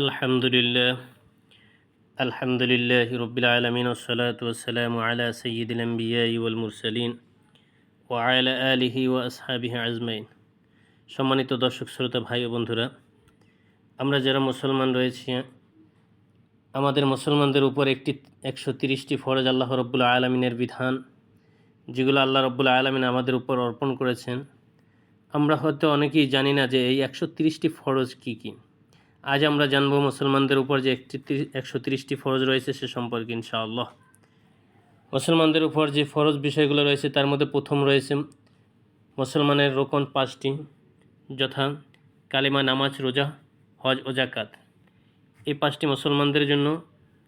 আলহামদুলিল্লাহ। আলহামদুলিল্লাহ রবিল আলমিন ওসলাতাম আলা সঈদুল আম্বিয়াল ও আয়লা আলিহি ও আসহাবি আজমাইন। সম্মানিত দর্শক, শ্রোতা, ভাই ও বন্ধুরা, আমরা যারা মুসলমান রয়েছি, আমাদের মুসলমানদের উপর একটি একশো তিরিশটি ফরজ আল্লাহ রব্বুল আলমিনের বিধান, যেগুলো আল্লাহ রব্বুল আলমিন আমাদের উপর অর্পণ করেছেন, আমরা হয়তো অনেকেই জানি না যে এই একশো তিরিশটি ফরজ কী কী। আজ আমরা জানব মুসলমানদের উপর যে একশো তিরিশটি ফরজ রয়েছে সে সম্পর্কে ইনশাআল্লাহ। মুসলমানদের উপর যে ফরজ বিষয়গুলো রয়েছে তার মধ্যে প্রথম রয়েছে মুসলমানের রোকন পাঁচটি, যথা কালিমা, নামাজ, রোজা, হজ ও জাকাত এই পাঁচটি মুসলমানদের জন্য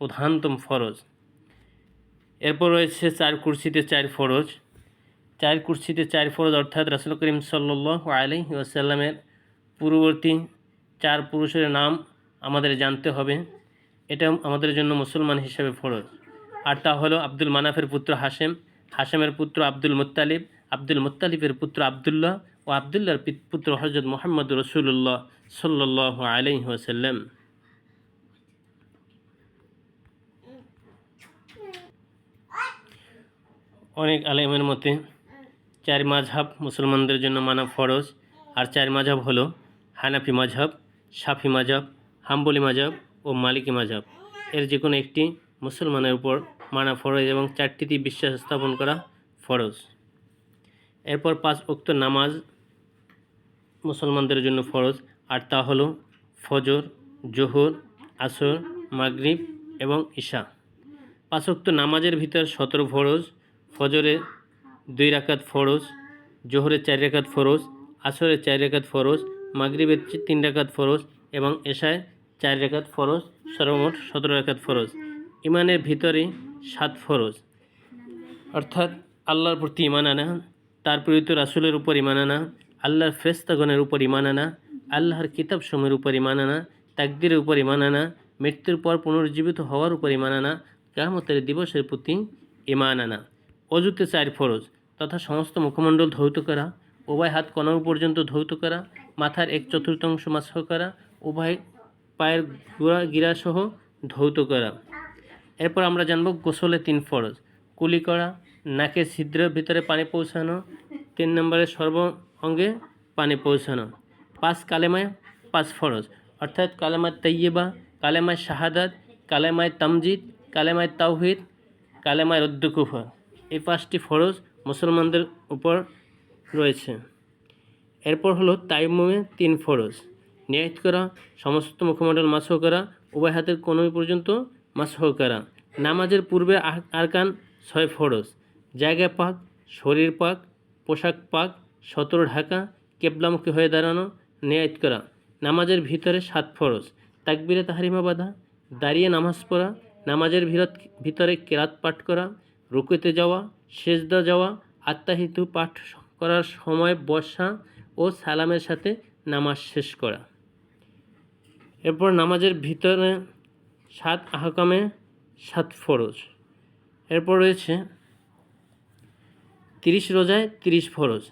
প্রধানতম ফরজ। এরপর রয়েছে চার কুর্সিতে চার ফরজ। চার কুর্সিতে চার ফরজ অর্থাৎ রাসুল করিম সাল্লাহ আলি ওয়াসাল্লামের পূর্ববর্তী চার পুরুষের নাম আমাদের জানতে হবে। এটা আমাদের জন্য মুসলমান হিসেবে ফরজ। আর তা হলো আব্দুল মানাফের পুত্র হাসেম হাসেমের পুত্র আব্দুল মুত্তালিব। আব্দুল মুত্তালিবের পুত্র আবদুল্লাহ ও আবদুল্লাহর পুত্র হজরত মোহাম্মদ রসুল্লাহ সাল্লাহ আলহি ওসাল্লাম অনেক আলেমের মতে চার মাঝহাব মুসলমানদের জন্য মানা ফরজ। আর চার মাঝহাব হলো হানাফি মাঝহাব। শাফি মাজাব, হাম্বলি মাজাব ও মালিকি মাজাব। এর যে কোনো একটি মুসলমানের উপর মানা ফরজ এবং চারটিতেই বিশ্বাস স্থাপন করা ফরজ। এরপর পাঁচ উক্ত নামাজ মুসলমানদের জন্য ফরজ। আর তা হলো ফজর, জোহর, আসর, মাগরিব এবং ঈশা পাঁচক্ত নামাজের ভিতর সতেরো ফরজ, ফজরে দুই রাকাত ফরজ জোহরের চার রাকাত ফরজ আসরের চার রাকাত ফরজ মাগরিবের তিন রাকাত ফরজ এবং এশায় চার রেখাত ফরজ, সর্বমোট সতেরো রেখাত ফরজ। ইমানের ভিতরে সাত ফরজ। অর্থাৎ আল্লাহর প্রতি ইমান আনা, তার প্রিয়ত রাসুলের উপর ইমান আনা, আল্লাহর ফ্রেস্তাগণের উপর ইমান আনা, আল্লাহর কিতাব সময়ের উপর ইমান আনা, তাকদিরের উপর ইমান আনা, মৃত্যুর পর পুনর্জীবিত হওয়ার উপর ইমান আনা, কেয়ামতের দিবসের প্রতি ইমান আনা। অজুতে চার ফরজ। তথা সমস্ত মুখমণ্ডল ধৌত করা, উভয় হাত কনক পর্যন্ত ধৌত করা মাথার এক চতুর্থাংশ মাছ করা, উভয় পায়ের গোড়া গিরাসহ ধৌত করা। এরপর আমরা জানব গোসলে তিন ফরজ, কুলি করা নাকের ছিদ্রের ভিতরে পানি পৌঁছানো, তিন নম্বরে সর্ব অঙ্গে পানি পৌঁছানো। পাঁচ কালেমায় পাঁচ ফরজ, অর্থাৎ কালেমায় তৈয়বা কালেমায় শাহাদাত, কালেমায় তামজিদ, কালেমায় তাওহিদ, কালেমায় রদ্দুকুফা। এই পাঁচটি ফরজ মুসলমানদের উপর রয়েছে। এরপর হলো তাইমুমে তিন ফরজ। নিয়াত করা, সমস্ত মুখমণ্ডল মাসহ করা, উভয় হাতের কোনোই পর্যন্ত মাসহ করা। নামাজের পূর্বে আরকান ছয় ফরজ। জায়গা পাক, শরীর পাক, পোশাক পাক, সতর ঢাকা, কেবলামুখী হয়ে দাঁড়ানো, নিয়াত করা। নামাজের ভিতরে সাত ফরজ। তাকবিরে তাহারিমা বাধা, দাঁড়িয়ে নামাজ পড়া, নামাজের ভিরত ভিতরে কেরাত পাঠ করা, রুকুতে যাওয়া, সেজদা যাওয়া, আত্মাহিতু পাঠ করার সময় বসা ও সালামের সাথে নামাজ শেষ করা। এরপর নামাজের ভিতরে সাত আহকামে সাত ফরজ। এরপর রয়েছে তিরিশ রোজায় তিরিশ ফরজ।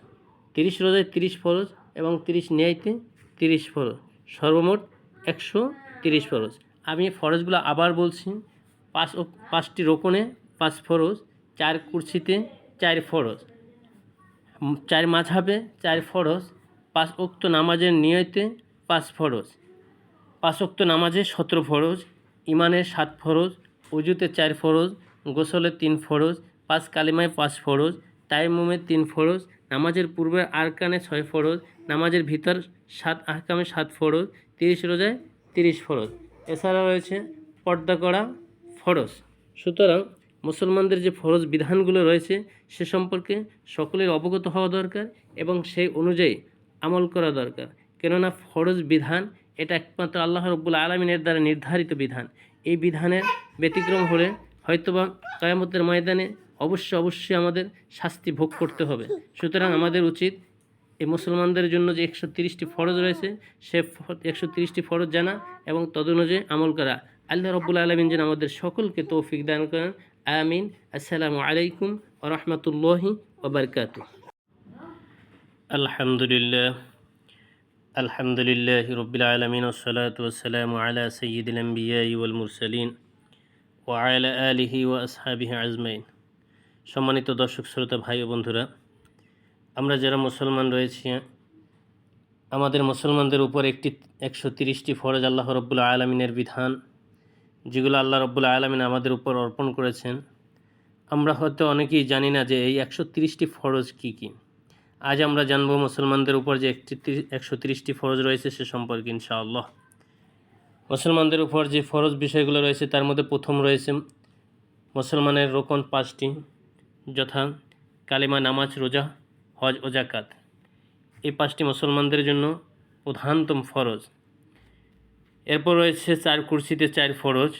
তিরিশ রোজায় তিরিশ ফরজ এবং তিরিশ ন্যায়তে তিরিশ ফরজ। সর্বমোট একশো তিরিশ ফরজ। আমি ফরজগুলো আবার বলছি, পাঁচ পাঁচটি রোকনে পাঁচ ফরজ, চার কুর্সিতে চার ফরজ। চার মাঝাবে চার ফরজ পাঁচ উক্ত নামাজের নিয়তে পাঁচ ফরজ। পাঁচক্ত নামাজে সতেরো ফরজ ইমানের সাত ফরজ, উজুতে চার ফরজ, গোসলে তিন ফরজ, পাঁচ কালিমায় পাঁচ ফরজ, তাইমুমে তিন ফরজ, নামাজের পূর্বে আরকানে ছয় ফরজ, নামাজের ভিতর সাত আহকামে সাত ফরজ, তিরিশ রোজায় তিরিশ ফরজ। এছাড়া রয়েছে পর্দা করা ফরজ। সুতরাং মুসলমানদের যে ফরজ বিধানগুলো রয়েছে, সে সম্পর্কে সকলের অবগত হওয়া দরকার এবং সেই অনুযায়ী আমল করা দরকার। কেননা ফরজ বিধান এটা একমাত্র আল্লাহ রব্বুল আলমিনের দ্বারা নির্ধারিত বিধান। এই বিধানের ব্যতিক্রম হলে হয়তোবা কয়ামতের ময়দানে অবশ্যই অবশ্যই আমাদের শাস্তি ভোগ করতে হবে। সুতরাং আমাদের উচিত এই মুসলমানদের জন্য যে একশো তিরিশটি ফরজ রয়েছে, সে একশো তিরিশটি ফরজ জানা এবং তদনুযায়ী আমল করা। আল্লাহ রব্বুল আলমিন যেন আমাদের সকলকে তৌফিক দান করেন। আমিন। আসসালামু আলাইকুম ও রহমতুল্লাহি ওবরকাত আলহামদুলিল্লাহ আলহামদুলিল্লাহ রবিল আলমিন ওসলাতাম আলা সঈদুল আম্বিয়াউল ও আয়লা আলিহি ও আসহাবিহ আজমাইন। সম্মানিত দর্শক, শ্রোতা, ভাই ও বন্ধুরা, আমরা যারা মুসলমান রয়েছি, আমাদের মুসলমানদের উপর একটি একশো তিরিশটি ফরজ আল্লাহ রব্বুল আলমিনের বিধান, যেগুলো আল্লাহ রব্বুল আলমিন আমাদের উপর অর্পণ করেছেন, আমরা হয়তো অনেকেই জানি না যে এই একশো তিরিশটি ফরজ কী কী। আজ আমরা জানব মুসলমানদের উপর যে একশো তিরিশটি ফরজ রয়েছে সে সম্পর্কে ইনশাআল্লাহ। মুসলমানদের উপর যে ফরজ বিষয়গুলো রয়েছে তার মধ্যে প্রথম রয়েছে মুসলমানের রোকন পাঁচটি, যথা কালিমা, নামাজ, রোজা, হজ ও জাকাত এই পাঁচটি মুসলমানদের জন্য প্রধানতম ফরজ। এরপর রয়েছে চার কুরসিতে চার ফরজ।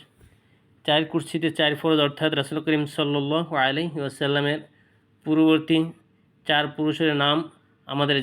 চার কুরসিতে চার ফরজ অর্থাৎ রাসুল করিম সাল্লাহ আলি ওয়াসাল্লামের পূর্ববর্তী চার পুরুষের নাম আমাদের